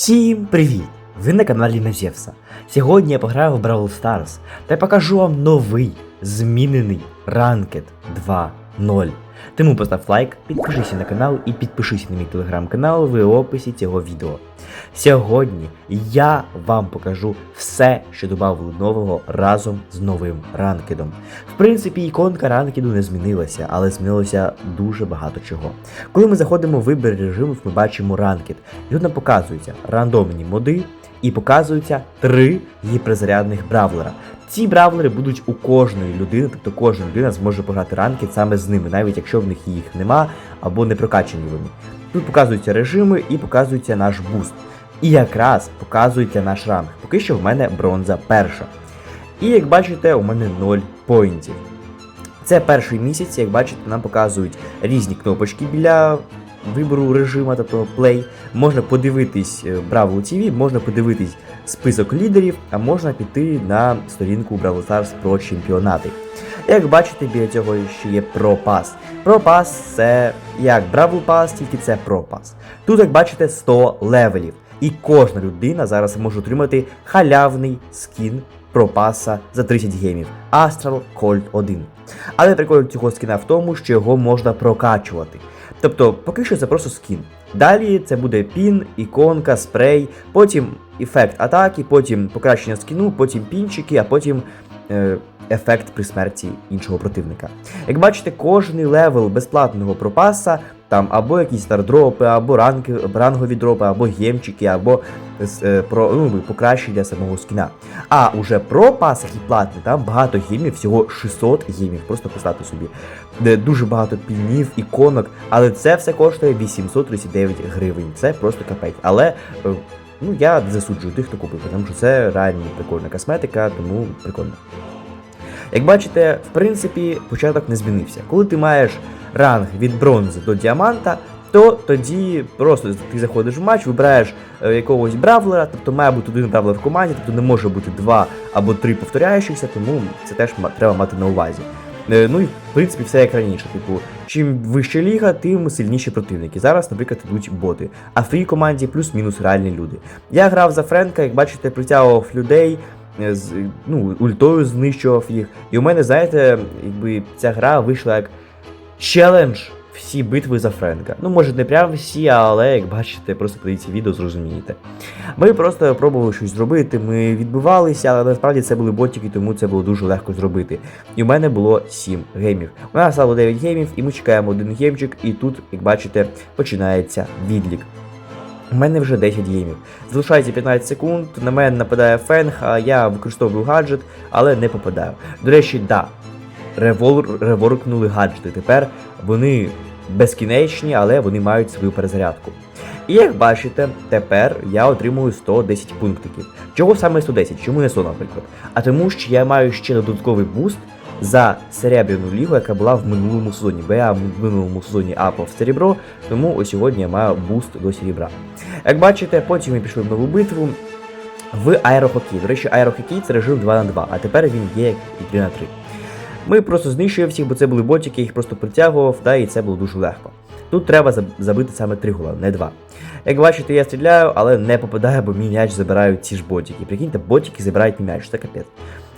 Всім привіт! Ви на каналі Назєвса. Сьогодні я пограю в Brawl Stars та покажу вам новий змінений Ranked 2.0. Тому постав лайк, підпишися на канал і підпишися на мій телеграм-канал в описі цього відео. Сьогодні я вам покажу все, що додали нового разом з новим ранкедом. В принципі, іконка ранкеду не змінилася, але змінилося дуже багато чого. Коли ми заходимо в вибір режимів, ми бачимо ранкет. І тут нам показуються рандомні моди і показуються три гіперзарядних бравлера. Ці бравлери будуть у кожної людини, тобто кожна людина зможе пограти ранкет саме з ними, навіть якщо в них їх нема або не прокачані вони. Тут показуються режими і показується наш буст. І якраз показується наш ранг. Поки що в мене бронза перша. І як бачите, у мене 0 поінтів. Це перший місяць, як бачите, нам показують різні кнопочки біля вибору режиму, тобто play. Можна подивитись е, Бравл TV, можна подивитись список лідерів, а можна піти на сторінку Бравл Stars про чемпіонати. Як бачите, біля цього ще є Pro Pass. Pro Pass це як Бравл Pass, тільки це Pro Pass. Тут, як бачите, 100 левелів. І кожна людина зараз може отримати халявний скін пропаса за 30 гемів Astral Cold 1. Але прикол цього скіна в тому, що його можна прокачувати. Тобто, поки що це просто скін. Далі це буде пін, іконка, спрей, потім ефект атаки, потім покращення скіну, потім пінчики, а потім е, ефект при смерті іншого противника. Як бачите, кожний левел безплатного пропаса, там або якісь стардропи, або ранки, рангові дропи, або гемчики, або е, про, ну, покращення самого скіна. А уже про пасах і платні, там багато гемів, всього 600 гемів, просто поставте собі. Де дуже багато пінів, іконок, але це все коштує 839 гривень. Це просто капець. Але е, ну, я засуджую тих, хто купив, тому що це реально прикольна косметика, тому прикольно. Як бачите, в принципі, початок не змінився. Коли ти маєш ранг від бронзи до діаманта, то тоді просто ти заходиш в матч, вибираєш е, якогось бравлера, тобто має бути один бравлер в команді, тобто не може бути два або три повторяючихся, тому це теж треба мати на увазі. Е, Ну і в принципі все як раніше. Типу, чим вища ліга, тим сильніші противники. Зараз, наприклад, йдуть боти. А в твоїй команді плюс-мінус реальні люди. Я грав за Френка, як бачите, притягував людей. е, ну, ультою знищував їх. І у мене, знаєте, якби ця гра вийшла як челендж всі битви за Френка. Ну, може, не прям всі, але як бачите, просто подивіться відео, зрозумієте. Ми просто пробували щось зробити, ми відбивалися, але насправді це були ботики, тому це було дуже легко зробити. І у мене було 7 геймів. У нас стало 9 геймів, і ми чекаємо один геймчик, і тут, як бачите, починається відлік. У мене вже 10 геймів. Залишається 15 секунд, на мене нападає фенг, а я використовую гаджет, але не попадаю. До речі, да, реворкнули гаджети. Тепер вони безкінечні, але вони мають свою перезарядку. І як бачите, тепер я отримую 110 пунктиків. Чого саме 110? Чому не 100, наприклад? А тому, що я маю ще додатковий буст за серебряну лігу, яка була в минулому сезоні. Бо я в минулому сезоні апав серебро, тому ось сьогодні я маю буст до серебра. Як бачите, потім ми пішли в нову битву в аерохокей. До речі, аерохокей це режим 2 на 2, а тепер він є як і 3 на 3. Ми просто знищуємо всіх, бо це були ботики, їх просто притягував, та і це було дуже легко. Тут треба забити саме три гола, не два. Як бачите, я стріляю, але не попадаю, бо мій м'яч забирають ці ж ботики. Прикиньте, ботики забирають мій м'яч, це капець.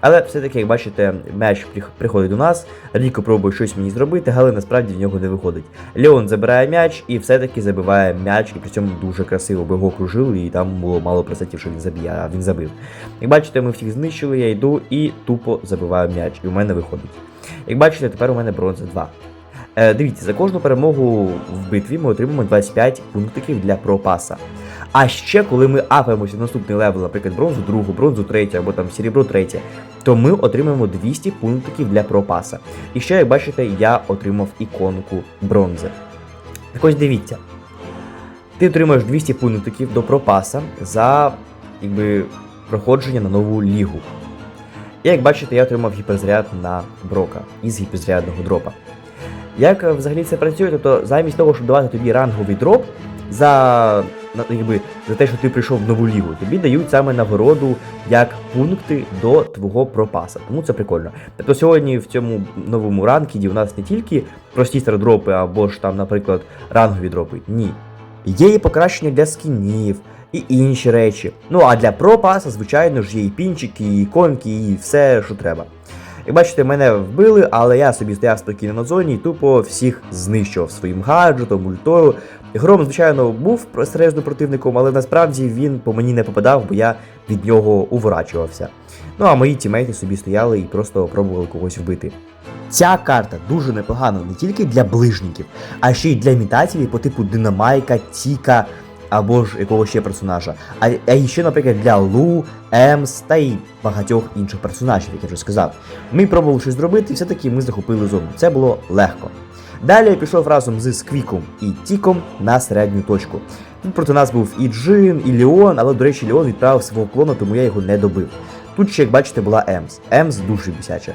Але все-таки, як бачите, м'яч приходить до нас, Ріко пробує щось мені зробити, але насправді в нього не виходить. Леон забирає м'яч і все-таки забиває м'яч, і при цьому дуже красиво, бо його кружили, і там було мало процентів, що він заб'є, а він забив. Як бачите, ми всіх знищили, я йду і тупо забиваю м'яч, і у мене виходить. Як бачите, тепер у мене бронза 2. Е, дивіться, за кожну перемогу в битві ми отримуємо 25 пунктиків для пропаса. А ще, коли ми апаємося на наступний левел, наприклад, бронзу другу, бронзу третю або там серебро третє, то ми отримаємо 200 пунктиків для пропаса. І ще, як бачите, я отримав іконку бронзи. Так ось дивіться. Ти отримаєш 200 пунктиків до пропаса за якби, проходження на нову лігу. І як бачите, я отримав гіперзаряд на Брока із гіперзарядного дропа. Як е, взагалі це працює? Тобто, замість того, щоб давати тобі ранговий дроп за, якби, за те, що ти прийшов в нову лігу, тобі дають саме нагороду як пункти до твого пропаса. Тому це прикольно. Тобто сьогодні в цьому новому ранкіді у нас не тільки прості стардропи або ж там, наприклад, рангові дропи. Ні. Є і покращення для скінів, і інші речі. Ну а для пропаса, звичайно ж, є і пінчики, і іконки, і все, що треба. Як бачите, мене вбили, але я собі стояв спокійно на зоні і тупо всіх знищував своїм гаджетом, ультою. Гром, звичайно, був серйозним противником, але насправді він по мені не попадав, бо я від нього уворачувався. Ну а мої тімейти собі стояли і просто пробували когось вбити. Ця карта дуже непогана не тільки для ближників, а ще й для імітаторів по типу Динамайка, Тіка або ж якогось ще персонажа. А, а ще, наприклад, для Лу, Емс та й багатьох інших персонажів, як я вже сказав. Ми пробували щось зробити, і все-таки ми захопили зону. Це було легко. Далі я пішов разом з Сквіком і Тіком на середню точку. Тут проти нас був і Джин, і Леон, але, до речі, Леон відправив свого клона, тому я його не добив. Тут ще, як бачите, була Емс. Емс дуже бісяча.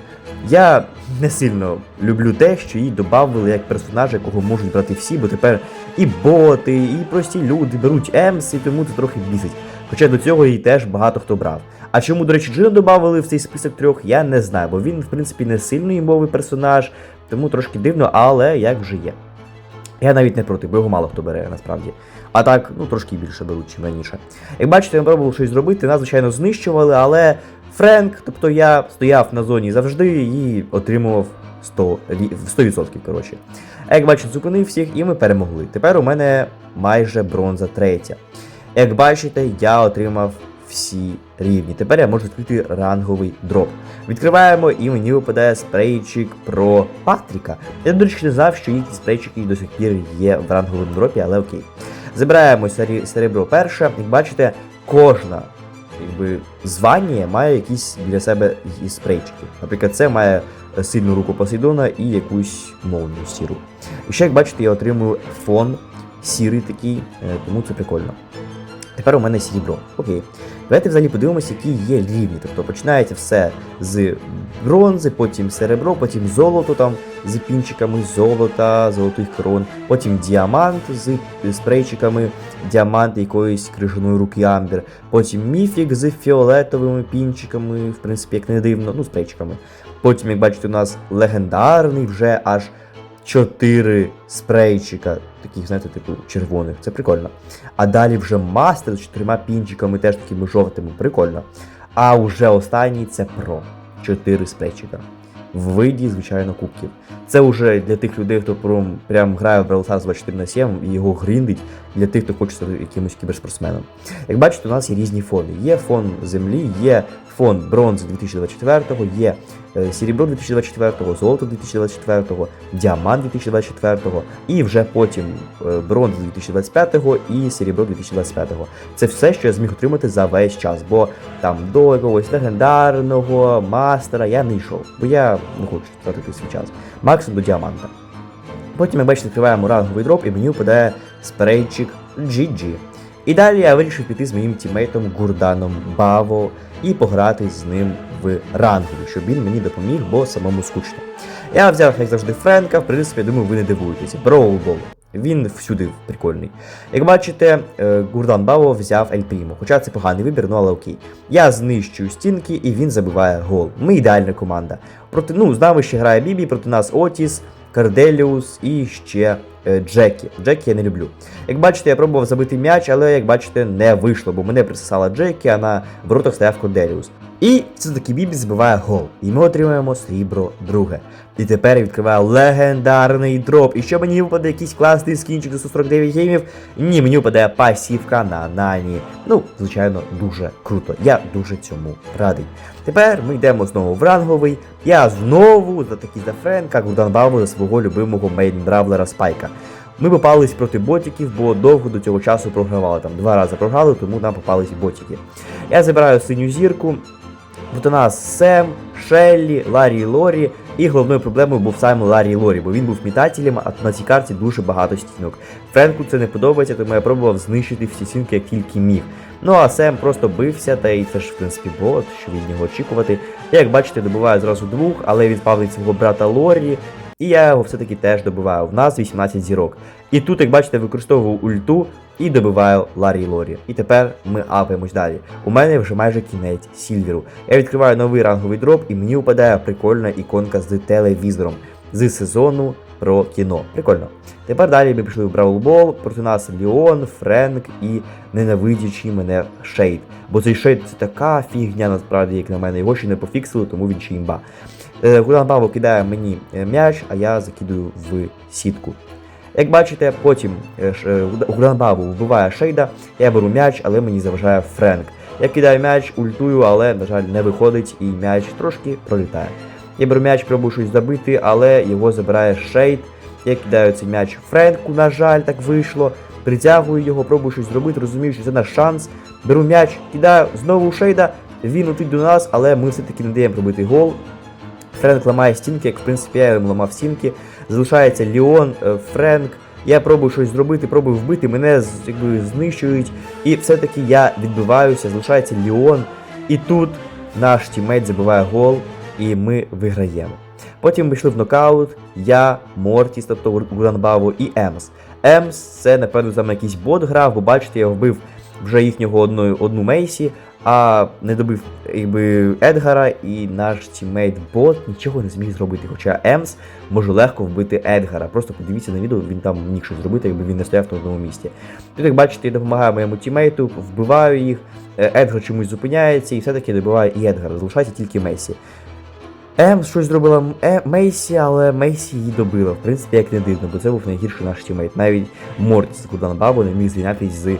Я не сильно люблю те, що її додавали як персонажа, якого можуть брати всі, бо тепер і боти, і прості люди беруть Емс, і тому це трохи бісить. Хоча до цього її теж багато хто брав. А чому, до речі, Джина додавали в цей список трьох, я не знаю, бо він, в принципі, не сильно імбовий персонаж, тому трошки дивно, але як вже є. Я навіть не проти, бо його мало хто бере насправді. А так, ну трошки більше беруть, ніж раніше. Як бачите, ми пробували щось зробити, нас, звичайно, знищували, але Френк, тобто я стояв на зоні завжди і отримував 100%, 100% коротше. Як бачите, зупинив всіх і ми перемогли. Тепер у мене майже бронза третя. Як бачите, я отримав всі рівні. Тепер я можу відкрити ранговий дроп. Відкриваємо і мені випадає спрейчик про Патріка. Я, до речі, не знав, що їхні спрейчики до сих пір є в ранговому дропі, але окей. Забираємо серебро перше. Як бачите, кожна якби, звання має якісь біля себе спрейчики. Наприклад, це має сильну руку Посейдона і якусь молнію сіру. І ще, як бачите, я отримую фон сірий такий, е, тому це прикольно. Тепер у мене срібло. Окей. Давайте взагалі подивимося, які є рівні. Тобто починається все з бронзи, потім серебро, потім золото там з пінчиками золота, золотих крон, потім діамант з спрейчиками, діамант якоїсь крижаної руки Амбер, потім міфік з фіолетовими пінчиками, в принципі, як не дивно, ну, спрейчиками. Потім, як бачите, у нас легендарний вже аж 4 спрейчика, таких, знаєте, типу червоних. Це прикольно. А далі вже мастер з чотирма пінчиками, теж такими жовтими, прикольно. А вже останній це про 4 спрейчика. В виді, звичайно, кубків. Це вже для тих людей, хто прям, прям грає в Brawl Stars 24 на 7 і його гриндить, для тих, хто хоче стати якимось кіберспортсменом. Як бачите, у нас є різні фони. Є фон землі, є фон бронзи 2024, є серебро 2024, золото 2024, діамант 2024 і вже потім е, бронза 2025 і серебро 2025. Це все, що я зміг отримати за весь час, бо там до якогось легендарного мастера я не йшов, бо я не хочу тратити свій час. Максимум до діаманта. Потім, як бачите, відкриваємо ранговий дроп і мені випадає спрейчик GG. І далі я вирішив піти з моїм тімейтом Гурданом Баво і пограти з ним в рангові, щоб він мені допоміг, бо самому скучно. Я взяв, як завжди, Френка, в принципі, я думаю, ви не дивуєтеся. Ball. Він всюди прикольний. Як бачите, е, Гурдан Баво взяв Ель Прімо, хоча це поганий вибір, ну але окей. Я знищую стінки і він забиває гол. Ми ідеальна команда. Проти, ну, з нами ще грає Бібі, проти нас Отіс, Карделіус і ще е, Джекі. Джекі я не люблю. Як бачите, я пробував забити м'яч, але як бачите, не вийшло, бо мене присосала Джекі, а на воротах стояв Корделіус. І все-таки Бібі забиває гол. І ми отримуємо срібло друге. І тепер відкриваю легендарний дроп. І що мені випаде якийсь класний скінчик за 149 геймів? Ні, мені випадає пасівка на Нані. Ну, звичайно, дуже круто. Я дуже цьому радий. Тепер ми йдемо знову в ранговий. Я знову за такі за Френка Гурдан Баву за свого любимого мейн-дравлера Спайка. Ми попались проти ботиків, бо довго до цього часу програвали. Там два рази програли, тому нам попались ботики. Я забираю синю зірку. От у нас Сем, Шеллі, Ларі Лорі. І головною проблемою був саме Ларі Лорі, бо він був мітателем, а на цій карті дуже багато стінок. Френку це не подобається, тому я пробував знищити всі стінки, як тільки міг. Ну а Сем просто бився, та й це ж в принципі бот, що від нього очікувати. Я, як бачите, добиваю зразу двох, але він павлить свого брата Лорі. І я його все-таки теж добиваю. В нас 18 зірок. І тут, як бачите, використовую ульту і добиваю Ларі Лорі. І тепер ми апаємось далі. У мене вже майже кінець Сільверу. Я відкриваю новий ранговий дроп, і мені випадає прикольна іконка з телевізором з сезону про кіно. Прикольно. Тепер далі ми пішли в Бравл Бол, проти нас Ліон, Френк і ненавидячий мене Шейд. Бо цей Шейд це така фігня, насправді, як на мене, його ще не пофіксили, тому він ще імба. Е, Гудан Баво кидає мені е, м'яч, а я закидую в сітку. Як бачите, потім ш- е, Баво вбиває Шейда, я беру м'яч, але мені заважає Френк. Я кидаю м'яч, ультую, але, на жаль, не виходить, і м'яч трошки пролітає. Я беру м'яч, пробую щось забити, але його забирає Шейд. Я кидаю цей м'яч Френку, на жаль, так вийшло. Притягую його, пробую щось зробити, розумію, що це наш шанс. Беру м'яч, кидаю знову Шейда, він летить до нас, але ми все-таки не даємо пробити гол. Френк ламає стінки, як в принципі я йому ламав стінки. Залишається Ліон, е, Френк. Я пробую щось зробити, пробую вбити, мене якби знищують. І все-таки я відбиваюся, залишається Ліон. І тут наш тіммейт забиває гол, і ми виграємо. Потім ми йшли в нокаут, я, Мортіс, тобто Гуранбаво і Емс. Емс це, напевно, там якийсь бот грав, бо бачите, я вбив вже їхнього одну, одну Мейсі, а не добив якби, Едгара, і наш тіммейт бот нічого не зміг зробити. Хоча Емс може легко вбити Едгара. Просто подивіться на відео, він там міг щось зробити, якби він не стояв на одному місці. Тут, як бачите, я допомагаю моєму тіммейту, вбиваю їх, е, Едгар чомусь зупиняється і все-таки добиває і Едгара. Залишається тільки Мейсі. Ем щось зробила е, Мейсі, але Мейсі її добила. В принципі, як не дивно, бо це був найгірший наш тімейт. Навіть з Кудан Бабу не міг звільнятися з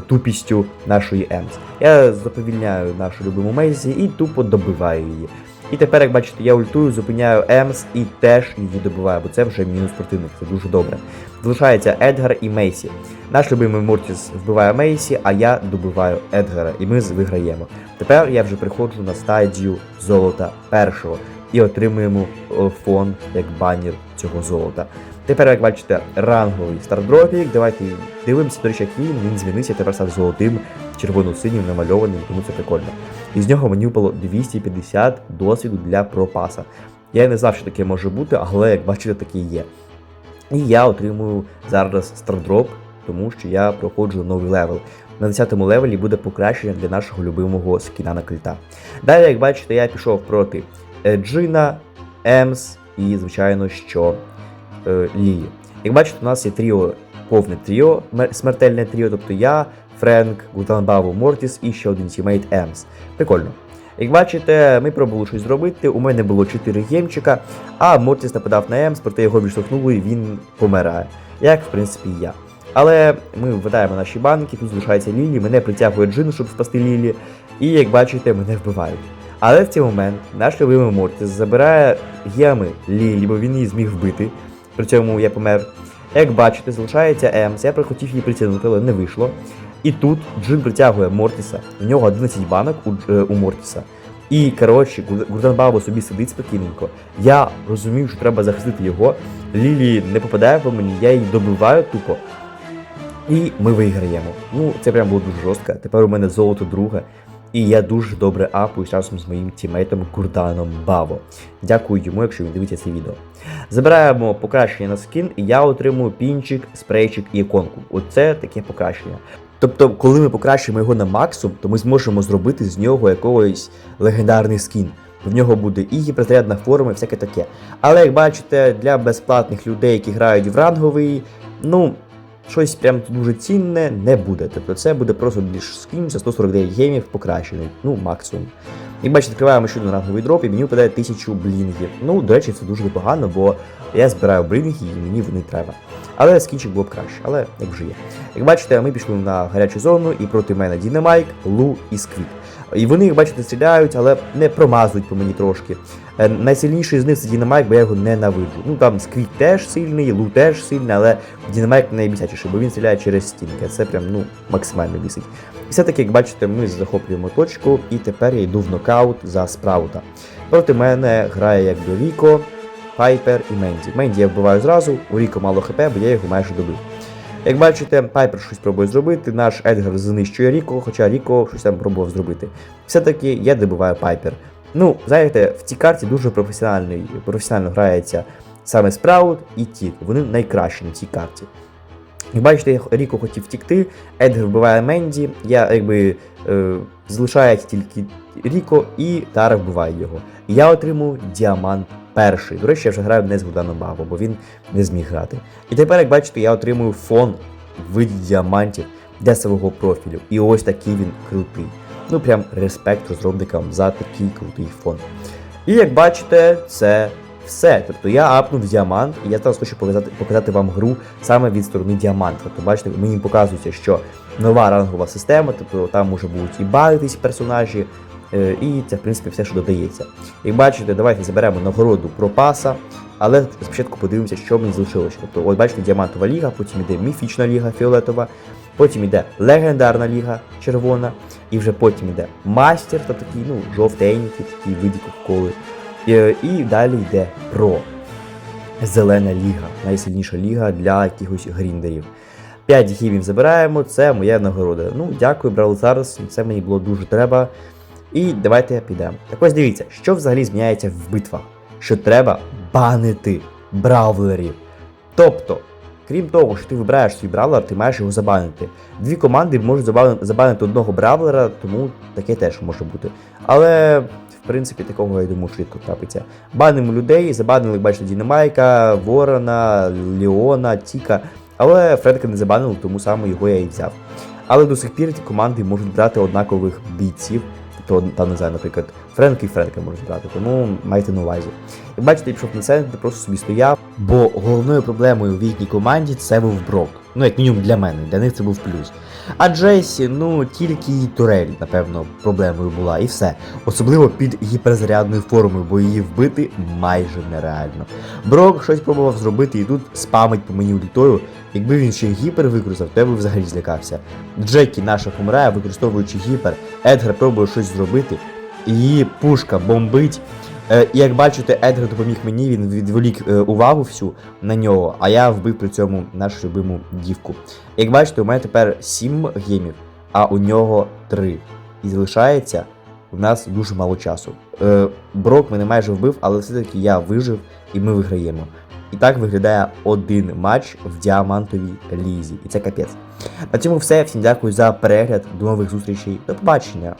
тупістю нашої Емс. Я заповільняю нашу любиму Мейсі і тупо добиваю її. І тепер, як бачите, я ультую, зупиняю Емс і теж її добиваю, бо це вже мінус противник, це дуже добре. Залишається Едгар і Мейсі. Наш любимий Мортіс вбиває Мейсі, а я добиваю Едгара, і ми виграємо. Тепер я вже приходжу на стадію золота першого і отримуємо фон як банір цього золота. Тепер, як бачите, ранговий стардропік. Давайте дивимося, до речі, як він, він змінився, тепер став золотим, червоно-синім намальованим, тому це прикольно. Із нього мені впало 250 досвіду для пропаса. Я не знав, що таке може бути, але як бачите, таке є. І я отримую зараз стардроп, тому що я проходжу новий левел. На 10-му левелі буде покращення для нашого любимого скіна на крита. Далі, як бачите, я пішов проти е, Джина, Емс і, звичайно, що е, Лії. Як бачите, у нас є тріо, повне тріо, смертельне тріо, тобто я, Френк, Гутанбаву, Мортіс і ще один тімейт Емс. Прикольно. Як бачите, ми пробували щось зробити. У мене було 4 геймчика, а Мортіс нападав на Емс, проте його відштовхнули і він помирає. Як, в принципі, і я. Але ми ввидаємо наші банки, тут залишається Лілі, мене притягує Джин, щоб спасти Лілі, і як бачите, мене вбивають. Але в цей момент наш любимий Мортіс забирає геми Лілі, бо він її зміг вбити. При цьому я помер. Як бачите, залишається Емс, я прихотів її притягнути, але не вийшло. І тут Джин притягує Мортіса, у нього 11 банок у, е, у Мортіса. І коротше, Гурдан Бабо собі сидить спокійненько. Я розумію, що треба захистити його. Лілі не попадає по мені, я її добиваю тупо. І ми виграємо. Ну, це прям було дуже жорстко. Тепер у мене золото друге. І я дуже добре апуюсь разом з моїм тімейтом Курданом Баво. Дякую йому, якщо він дивиться це відео. Забираємо покращення на скін, і я отримую пінчик, спрейчик і іконку. Оце таке покращення. Тобто, коли ми покращимо його на максимум, то ми зможемо зробити з нього якийсь легендарний скін. В нього буде і гіперзарядна форма, і всяке таке. Але як бачите, для безплатних людей, які грають в ранговий, ну, щось прям дуже цінне не буде. Тобто це буде просто більш скін за 149 геймів покращений, ну максимум. Як бачите, відкриваємо ще один ранговий дроп, і мені випадає 1000 блінгів. Ну, до речі, це дуже непогано, бо я збираю блінги і мені вони треба. Але скінчик було б краще, але як вже є. Як бачите, ми пішли на гарячу зону і проти мене Дінамайк, Лу і Сквік. І вони, як бачите, стріляють, але не промазують по мені трошки. Е, Найсильніший з них це Дінамайк, бо я його ненавиджу. Ну там Сквік теж сильний, Лу теж сильний, але Дінамайк найбісячіший, бо він стріляє через стінки. Це прям ну максимально бісить. І все-таки, як бачите, ми захоплюємо точку, і тепер я йду в нокаут за спраута. Проти мене грає як Ріко, Пайпер і Менді. Менді я вбиваю зразу, у Ріко мало хп, бо я його майже добив. Як бачите, Пайпер щось пробує зробити, наш Едгар знищує Ріко, хоча Ріко щось там пробував зробити. Все-таки я добиваю Пайпер. Ну, знаєте, в цій карті дуже професіонально грається саме Спраут і Тік. Вони найкращі на цій карті. Як бачите, Ріко хотів втікти, Едгар вбиває Менді, я якби е, залишається тільки Ріко і Тара вбиває його. Я отримую діамант перший. До речі, я вже граю не з Гуданом Бабо, бо він не зміг грати. І тепер, як бачите, я отримую фон в виді діамантів для свого профілю. І ось такий він крутий. Ну прям респект розробникам за такий крутий фон. І як бачите, це все. Тобто я апнув діамант, і я зараз хочу показати, показати вам гру саме від сторони діаманта. Тобто, бачите, мені показується, що нова рангова система, тобто там може будуть і бавитись персонажі, і це в принципі все, що додається. Як бачите, давайте заберемо нагороду про паса, але спочатку подивимося, що мені залишилося. Тобто, от бачите, діамантова ліга, потім іде міфічна ліга фіолетова, потім іде легендарна ліга червона, і вже потім іде мастер, тобто такий, ну, жовтенький, такий виді коли. І, і далі йде про зелена ліга, найсильніша ліга для якихось гріндерів. 5 гівів забираємо, це моя нагорода. Ну, дякую, Бравл Старс, це мені було дуже треба. І давайте підемо. Так ось дивіться, що взагалі зміняється в битвах. Що треба банити бравлерів. Тобто, крім того, що ти вибираєш свій бравлер, ти маєш його забанити. Дві команди можуть забанити одного бравлера, тому таке теж може бути. Але, в принципі, такого, я думаю, швидко трапиться. Банимо людей, забанили, бачите, Дінамайка, Ворона, Леона, Тіка. Але Френка не забанили, тому саме його я і взяв. Але до сих пір ті команди можуть брати однакових бійців. Тобто, там, не знаю, наприклад, Френк і Френка можуть грати, тому майте на увазі. Як бачите, пішов на центр, просто собі стояв. Бо головною проблемою в їхній команді це був Брок. Ну, як мінімум для мене, для них це був плюс. А Джесі, ну тільки її турель, напевно, проблемою була, і все. Особливо під гіперзарядною формою, бо її вбити майже нереально. Брок щось пробував зробити і тут спамить по мені улітою. Якби він ще гіпер використав, то я би взагалі злякався. Джекі наша помирає, використовуючи гіпер, Едгар пробує щось зробити, її пушка бомбить. Е, і як бачите, Едгар допоміг мені, він відволік е, увагу всю на нього, а я вбив при цьому нашу любиму дівку. Як бачите, у мене тепер 7 гемів, а у нього 3. І залишається в нас дуже мало часу. Е, Брок мене майже вбив, але все-таки я вижив і ми виграємо. І так виглядає один матч в діамантовій лізі. І це капець. На цьому все. Всім дякую за перегляд. До нових зустрічей. До побачення.